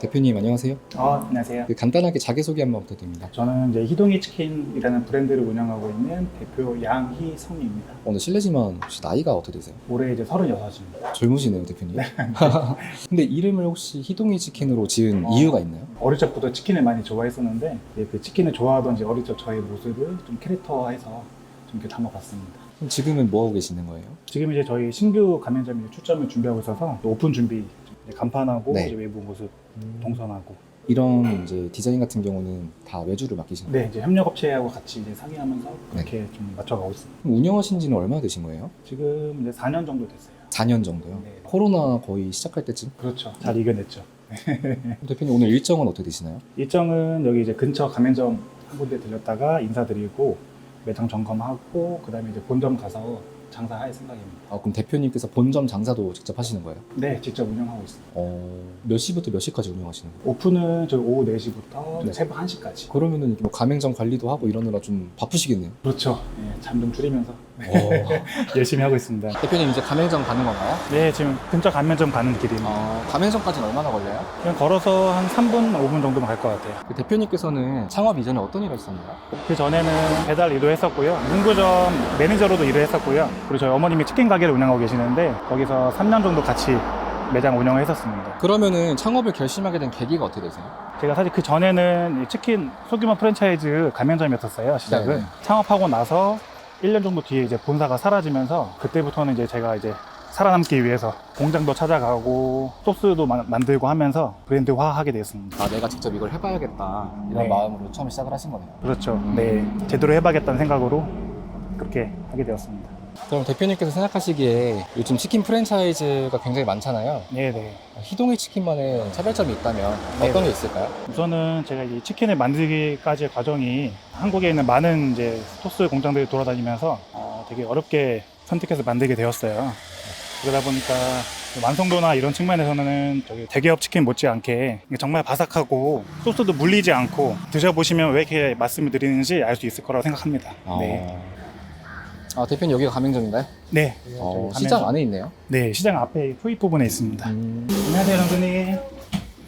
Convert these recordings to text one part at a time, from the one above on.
대표님 안녕하세요. 어, 안녕하세요. 그 간단하게 자기소개 한번 부탁드립니다. 저는 이제 희동이 치킨이라는 브랜드를 운영하고 있는 대표 양희성입니다. 오늘 실례지만 혹시 나이가 어떻게 되세요? 올해 이제 36입니다. 젊으시네요, 대표님. 근데 이름을 혹시 희동이 치킨으로 지은 어. 이유가 있나요? 어릴 적부터 치킨을 많이 좋아했었는데 이제 그 치킨을 좋아하던 이제 어릴 적 저의 모습을 좀 캐릭터화해서 좀 이렇게 담아봤습니다. 그럼 지금은 뭐 하고 계시는 거예요? 지금 이제 저희 신규 가맹점 이제 출점을 준비하고 있어서 오픈 준비 간판하고 네. 이제 외부 모습 동선하고 이런 이제 디자인 같은 경우는 다 외주를 맡기시는 거예요? 네 이제 협력업체하고 같이 이제 상의하면서 그렇게 좀 맞춰가고 있습니다. 그럼 운영하신 지는 얼마나 되신 거예요? 지금 이제 4년 정도 됐어요. 4년 정도요. 네. 코로나 거의 시작할 때쯤? 그렇죠. 잘 이겨냈죠. 대표님 오늘 일정은 어떻게 되시나요? 일정은 여기 이제 근처 가맹점 한 군데 들렸다가 인사드리고 매장 점검하고 그다음에 이제 본점 가서 장사할 생각입니다. 아, 그럼 대표님께서 본점 장사도 직접 하시는 거예요? 네, 직접 운영하고 있습니다. 어, 몇 시부터 몇 시까지 운영하시는 거예요? 오픈은 저희 오후 4시부터 네. 새벽 1시까지. 그러면은 이렇게 뭐 가맹점 관리도 하고 이러느라 좀 바쁘시겠네요. 그렇죠. 예, 잠 좀 줄이면서 어. 열심히 하고 있습니다. 대표님 이제 가맹점 가는 건가요? 네, 지금 근처 가맹점 가는 길입니다. 어, 가맹점까지는 얼마나 걸려요? 그냥 걸어서 한 3분, 5분 정도면 갈것 같아요. 그 대표님께서는 창업 이전에 어떤 일을 하셨나요? 그 전에는 배달 일도 했었고요. 문구점 매니저로도 일을 했었고요. 그리고 저희 어머님이 치킨 가게를 운영하고 계시는데 거기서 3년 정도 같이 매장 운영을 했었습니다. 그러면은 창업을 결심하게 된 계기가 어떻게 되세요? 제가 사실 그 전에는 이 치킨 소규모 프랜차이즈 가맹점이었었어요 시작은 네네. 창업하고 나서 1년 정도 뒤에 이제 본사가 사라지면서 그때부터는 이제 제가 이제 살아남기 위해서 공장도 찾아가고 소스도 마- 만들고 하면서 브랜드화 하게 됐습니다. 아 내가 직접 이걸 해봐야겠다 이런 네. 마음으로 처음에 시작을 하신 거네요. 그렇죠. 네, 제대로 해봐야겠다는 생각으로 그렇게 하게 되었습니다. 그럼 대표님께서 생각하시기에 요즘 치킨 프랜차이즈가 굉장히 많잖아요. 네, 네. 희동의 치킨만의 차별점이 있다면 네. 어떤 게 있을까요? 우선은 제가 이 치킨을 만들기까지의 과정이 한국에 있는 많은 이제 토스 공장들이 돌아다니면서 어, 되게 어렵게 선택해서 만들게 되었어요. 그러다 보니까 완성도나 이런 측면에서는 저기 대기업 치킨 못지않게 정말 바삭하고 소스도 물리지 않고 드셔보시면 왜 이렇게 말씀을 드리는지 알 수 있을 거라고 생각합니다. 네. 아 대표님 여기가 가맹점인가요? 네. 어, 저희 시장 가맹점- 안에 있네요. 네, 시장 앞에 후입 부분에 있습니다. 음, 안녕하세요, 장군님.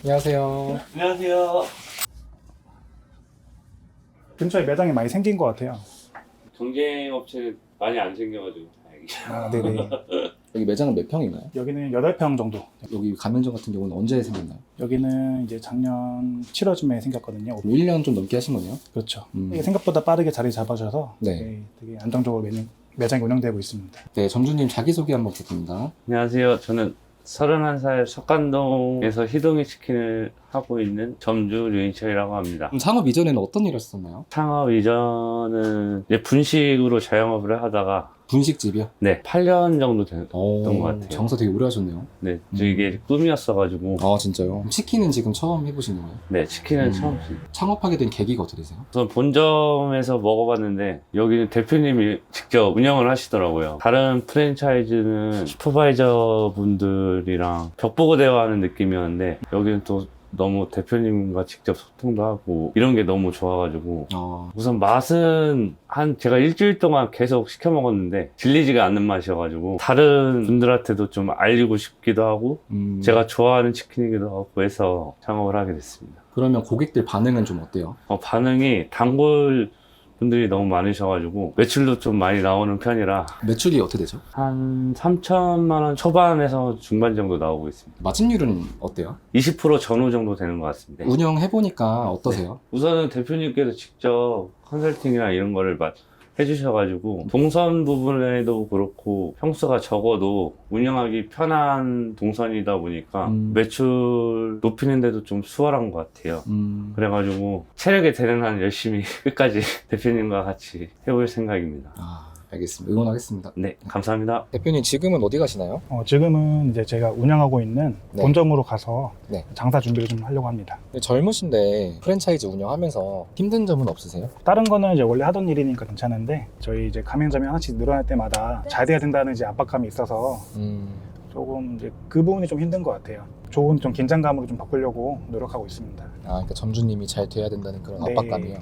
안녕하세요. 안녕하세요. 근처에 매장이 많이 생긴 것 같아요. 경쟁 업체는 많이 안 생겨가지고 다행이죠. 아, 네네. 여기 매장은 몇 평인가요? 여기는 8평 정도. 여기 가맹점 같은 경우는 언제 생겼나요? 여기는 이제 작년 7월쯤에 생겼거든요. 1년 좀 넘게 하신 거네요. 그렇죠. 음. 이게 생각보다 빠르게 자리 잡아줘서 네. 네, 되게 안정적으로 매장, 매장이 운영되고 있습니다. 네, 점주님 자기소개 한번 부탁드립니다. 안녕하세요. 저는 31살 석간동에서 희동이 치킨을 하고 있는 점주 류인철이라고 합니다. 그럼 창업 이전에는 어떤 일을 하셨나요? 창업 이전은 이제 분식으로 자영업을 하다가 분식집이요? 네 8년 정도 됐던 어, 것 같아요. 장사 되게 오래 하셨네요. 네 이게 꿈이었어가지고 아, 진짜요? 치킨은 지금 처음 해보시는 거예요? 네 치킨은 음. 처음 창업하게 된 계기가 어떻게 되세요? 우선 본점에서 먹어봤는데 여기는 대표님이 직접 운영을 하시더라고요. 다른 프랜차이즈는 슈퍼바이저 분들이랑 벽보고 대화하는 느낌이었는데 여기는 또 너무 대표님과 직접 소통도 하고 이런 게 너무 좋아가지고 아, 우선 맛은 한 제가 일주일 동안 계속 시켜 먹었는데 질리지가 않는 맛이어가지고 다른 분들한테도 좀 알리고 싶기도 하고 음, 제가 좋아하는 치킨이기도 하고 해서 창업을 하게 됐습니다. 그러면 고객들 반응은 좀 어때요? 어, 반응이 단골 분들이 너무 많으셔가지고 매출도 좀 많이 나오는 편이라 매출이 어떻게 되죠? 한 3천만 원 초반에서 중반 정도 나오고 있습니다. 마진율은 어때요? 20% 전후 정도 되는 것 같습니다. 운영해 보니까 어떠세요? 우선은 대표님께서 직접 컨설팅이나 이런 거를 막 해주셔가지고 동선 부분에도 그렇고 평수가 적어도 운영하기 편한 동선이다 보니까 음. 매출 높이는데도 좀 수월한 것 같아요. 음, 그래가지고 체력이 되는 한 열심히 끝까지 대표님과 같이 해볼 생각입니다. 아, 알겠습니다. 응원하겠습니다. 네, 감사합니다. 대표님 지금은 어디 가시나요? 어, 지금은 이제 제가 운영하고 있는 네. 본점으로 가서 네. 장사 준비를 좀 하려고 합니다. 젊으신데 프랜차이즈 운영하면서 힘든 점은 없으세요? 다른 거는 이제 원래 하던 일이니까 괜찮은데 저희 이제 가맹점이 하나씩 늘어날 때마다 잘 돼야 된다는 이제 압박감이 있어서 음, 조금 이제 그 부분이 좀 힘든 것 같아요. 좋은 좀 긴장감으로 좀 바꾸려고 노력하고 있습니다. 아, 그러니까 점주님이 잘 돼야 된다는 그런 네. 압박감이요.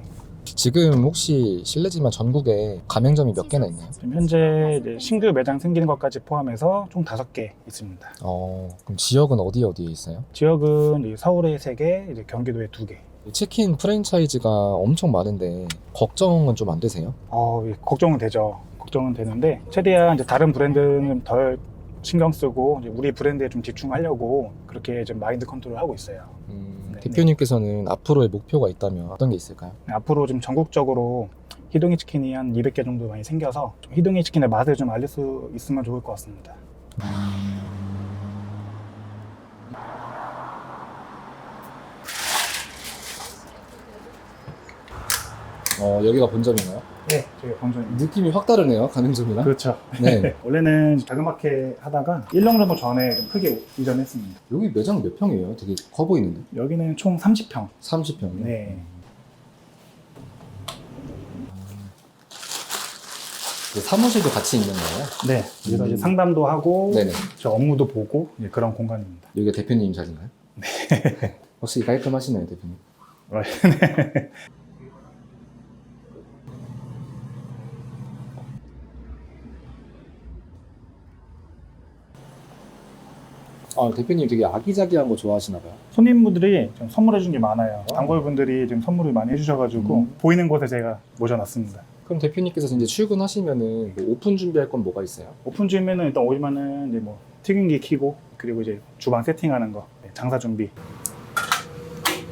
지금 혹시 실례지만 전국에 가맹점이 몇 개나 있나요? 지금 현재 이제 신규 매장 생기는 것까지 포함해서 총 다섯 개 있습니다. 어, 그럼 지역은 어디 어디에 있어요? 지역은 이 서울에 세 개, 이제 경기도에 두 개. 치킨 프랜차이즈가 엄청 많은데 걱정은 좀 안 되세요? 어, 예, 걱정은 되죠. 걱정은 되는데 최대한 이제 다른 브랜드는 덜 신경 쓰고 이제 우리 브랜드에 좀 집중하려고 그렇게 좀 마인드 컨트롤 하고 있어요. 음, 네, 대표님께서는 앞으로의 목표가 있다면 어떤 게 있을까요? 앞으로 좀 전국적으로 희동이 치킨이 한 200개 정도 많이 생겨서 좀 희동이 치킨의 맛을 좀 알릴 수 있으면 좋을 것 같습니다. 어, 여기가 본점인가요? 네, 저희 본점입니다. 느낌이 확 다르네요, 가맹점이랑. 그렇죠. 네. 원래는 자그맣게 하다가 1년 정도 전에 좀 크게 이전했습니다. 여기 매장 몇 평이에요? 되게 커 보이는데? 여기는 총 30평. 30평이요? 네. 그 사무실도 같이 있는 거예요? 네. 그래서 음. 이제 상담도 하고 네네. 저 업무도 보고 이제 그런 공간입니다. 여기가 대표님 자리인가요? 네. 확실히 깔끔하시네요, 대표님. 아, 대표님 되게 아기자기한 거 좋아하시나 봐요. 손님분들이 좀 선물해 준 게 많아요. 단골분들이 좀 선물을 많이 해주셔가지고 음. 보이는 곳에 제가 모셔놨습니다. 그럼 대표님께서 이제 출근하시면은 뭐 오픈 준비할 건 뭐가 있어요? 오픈 주면은 일단 오시면은 이제 뭐 튀김기 키고 그리고 이제 주방 세팅하는 거 네, 장사 준비.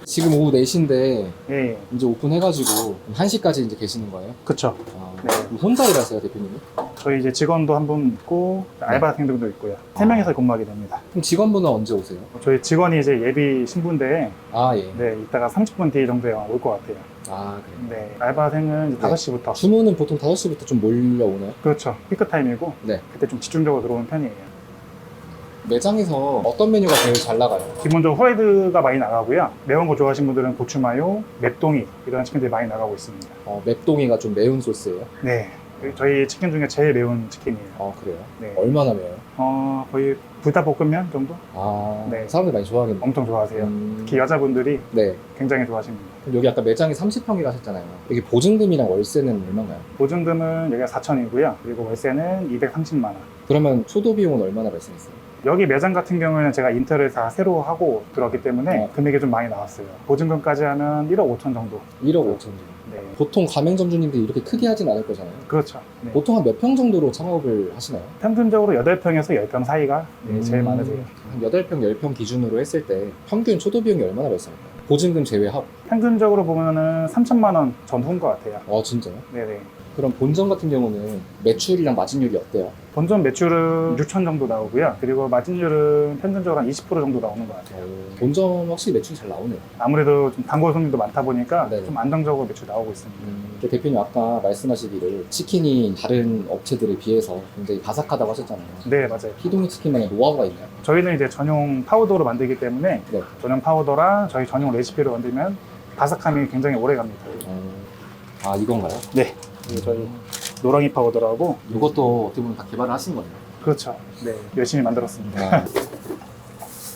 지금 오후 4시인데 예, 예. 이제 오픈해가지고 1시까지 이제 계시는 거예요? 그쵸. 아, 네. 그럼 혼자 일하세요, 대표님이? 저희 이제 직원도 한 분 있고 알바생들도 있고요. 세 명이서 근무하게 됩니다. 그럼 직원분은 언제 오세요? 저희 직원이 이제 예비 신부인데 아, 예. 네 이따가 30분 뒤 정도에 올 것 같아요. 아, 그래요. 네 알바생은 이제 네. 5시부터 주문은 보통 5시부터 좀 몰려오나요? 그렇죠. 피크 타임이고 네. 그때 좀 집중적으로 들어오는 편이에요. 매장에서 어떤 메뉴가 제일 잘 나가요? 기본적으로 후라이드가 많이 나가고요. 매운 거 좋아하시는 분들은 고추마요, 맵동이 이런 치킨들이 많이 나가고 있습니다. 어, 맵동이가 좀 매운 소스예요? 네. 저희 치킨 중에 제일 매운 치킨이에요. 아, 그래요? 네. 얼마나 매워요? 어, 거의 불닭볶음면 정도? 아, 네. 사람들 많이 좋아하겠네요. 엄청 좋아하세요. 음, 특히 여자분들이 네. 굉장히 좋아하십니다. 그럼 여기 아까 매장이 30평이라 하셨잖아요. 여기 보증금이랑 월세는 얼마인가요? 보증금은 여기가 4천이고요. 그리고 월세는 230만 원. 그러면 초도 비용은 얼마나 발생했어요? 여기 매장 같은 경우에는 제가 인터를 다 새로 하고 들어왔기 때문에 어. 금액이 좀 많이 나왔어요. 보증금까지 하면 1억 5천 정도. 1억 5천 정도. 네. 보통 가맹점 주님들이 이렇게 크게 하진 않을 거잖아요. 그렇죠. 네. 보통 한 몇 평 정도로 창업을 하시나요? 평균적으로 8평에서 10평 사이가 네, 제일 음, 많으세요. 한 8평, 10평 기준으로 했을 때 평균 초도 비용이 얼마나 발생할까요? 보증금 제외하고. 평균적으로 보면은 3천만 원 전후인 것 같아요. 아, 진짜요? 네네. 그럼 본점 같은 경우는 매출이랑 마진율이 어때요? 본점 매출은 6천 정도 나오고요. 그리고 마진율은 평균적으로 한 20% 정도 나오는 것 같아요. 본점 확실히 매출이 잘 나오네요. 아무래도 좀 단골 손님도 많다 보니까 네네. 좀 안정적으로 매출 나오고 있습니다. 그 대표님 아까 말씀하시기를 치킨이 다른 업체들에 비해서 굉장히 바삭하다고 하셨잖아요. 네, 맞아요. 희동이 치킨만의 노하우가 있나요? 저희는 이제 전용 파우더로 만들기 때문에 네. 전용 파우더랑 저희 전용 레시피로 만들면 바삭함이 굉장히 오래 갑니다. 어, 아 이건가요? 네. 이게 저희 노랑이 파우더라고 이것도 어떻게 보면 다 개발을 하신 거네요. 그렇죠. 네, 열심히 만들었습니다. 아,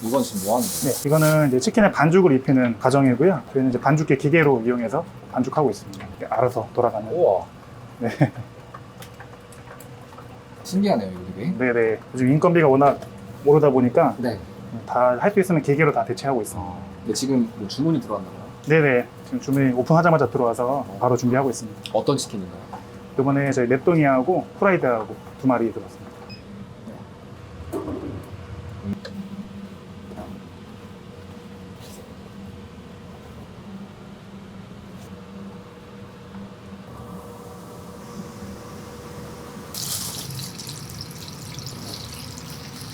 이건 지금 뭐 하는 거예요? 네, 이거는 이제 치킨에 반죽을 입히는 과정이고요. 저희는 이제 반죽기 기계로 이용해서 반죽하고 있습니다. 이렇게 알아서 돌아가는. 우와. 네. 신기하네요 이게. 네네. 요즘 인건비가 워낙 오르다 보니까 네. 다 할 수 있으면 기계로 다 대체하고 있습니다. 어, 근데 지금 뭐 주문이 들어왔나 봐요. 네네. 지금 주문이 오픈하자마자 들어와서 바로 준비하고 있습니다. 어떤 치킨인가요? 이번에 저희 맵동이하고 프라이드하고 두 마리 들었습니다.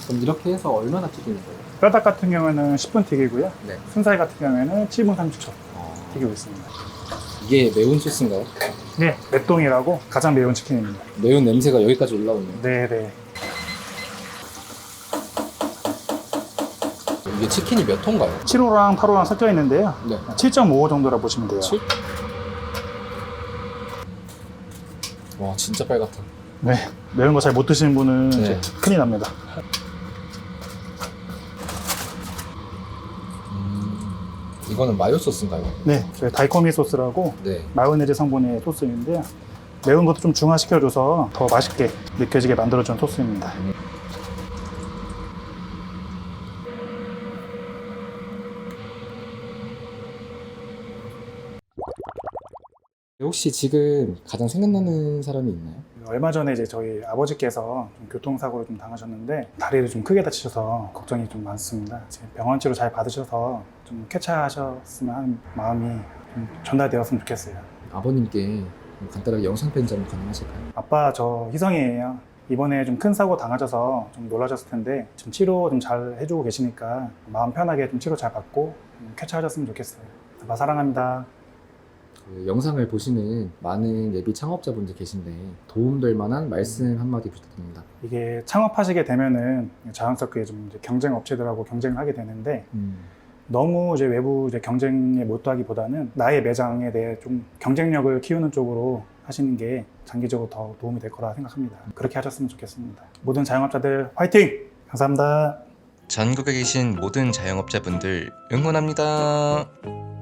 그럼 이렇게 해서 얼마나 튀기는 거예요? 뼈닭 같은 경우에는 10분 튀기고요. 네. 순살 같은 경우에는 7분 30초 어, 튀기고 있습니다. 이게 매운 소스인가요? 네, 맵동이라고 가장 매운 치킨입니다. 매운 냄새가 여기까지 올라오네요. 네 네. 이게 치킨이 몇 통가요? 7호랑 8호랑 섞여 있는데요. 네. 7.5호 정도라 보시면 돼요. 칠? 와 진짜 빨갛다. 네. 매운 거 잘 못 드시는 분은 네. 이제 큰일 납니다. 이거는 마요 소스인가요? 네, 저희 다이코미 소스라고 네. 마요네즈 성분의 소스인데요. 매운 것도 좀 중화시켜줘서 더 맛있게 느껴지게 만들어준 소스입니다. 혹시 지금 가장 생각나는 사람이 있나요? 얼마 전에 이제 저희 아버지께서 좀 교통사고를 좀 당하셨는데 다리를 좀 크게 다치셔서 걱정이 좀 많습니다. 병원 치료 잘 받으셔서 좀 쾌차하셨으면 하는 마음이 좀 전달되었으면 좋겠어요. 아버님께 간단하게 영상 편지 한번 가능하실까요? 아빠 저 희성이에요. 이번에 좀 큰 사고 당하셔서 좀 놀라셨을 텐데 지금 치료 좀 잘 해주고 계시니까 마음 편하게 좀 치료 잘 받고 좀 쾌차하셨으면 좋겠어요. 아빠 사랑합니다. 그 영상을 보시는 많은 예비 창업자분들 계신데 도움될 만한 말씀 한마디 부탁드립니다. 이게 창업하시게 되면은 자연스럽게 좀 이제 경쟁 업체들하고 경쟁을 하게 되는데 음, 너무 이제 외부 이제 경쟁에 몰두하기보다는 나의 매장에 대해 좀 경쟁력을 키우는 쪽으로 하시는 게 장기적으로 더 도움이 될 거라 생각합니다. 그렇게 하셨으면 좋겠습니다. 모든 자영업자들 화이팅! 감사합니다. 전국에 계신 모든 자영업자분들 응원합니다.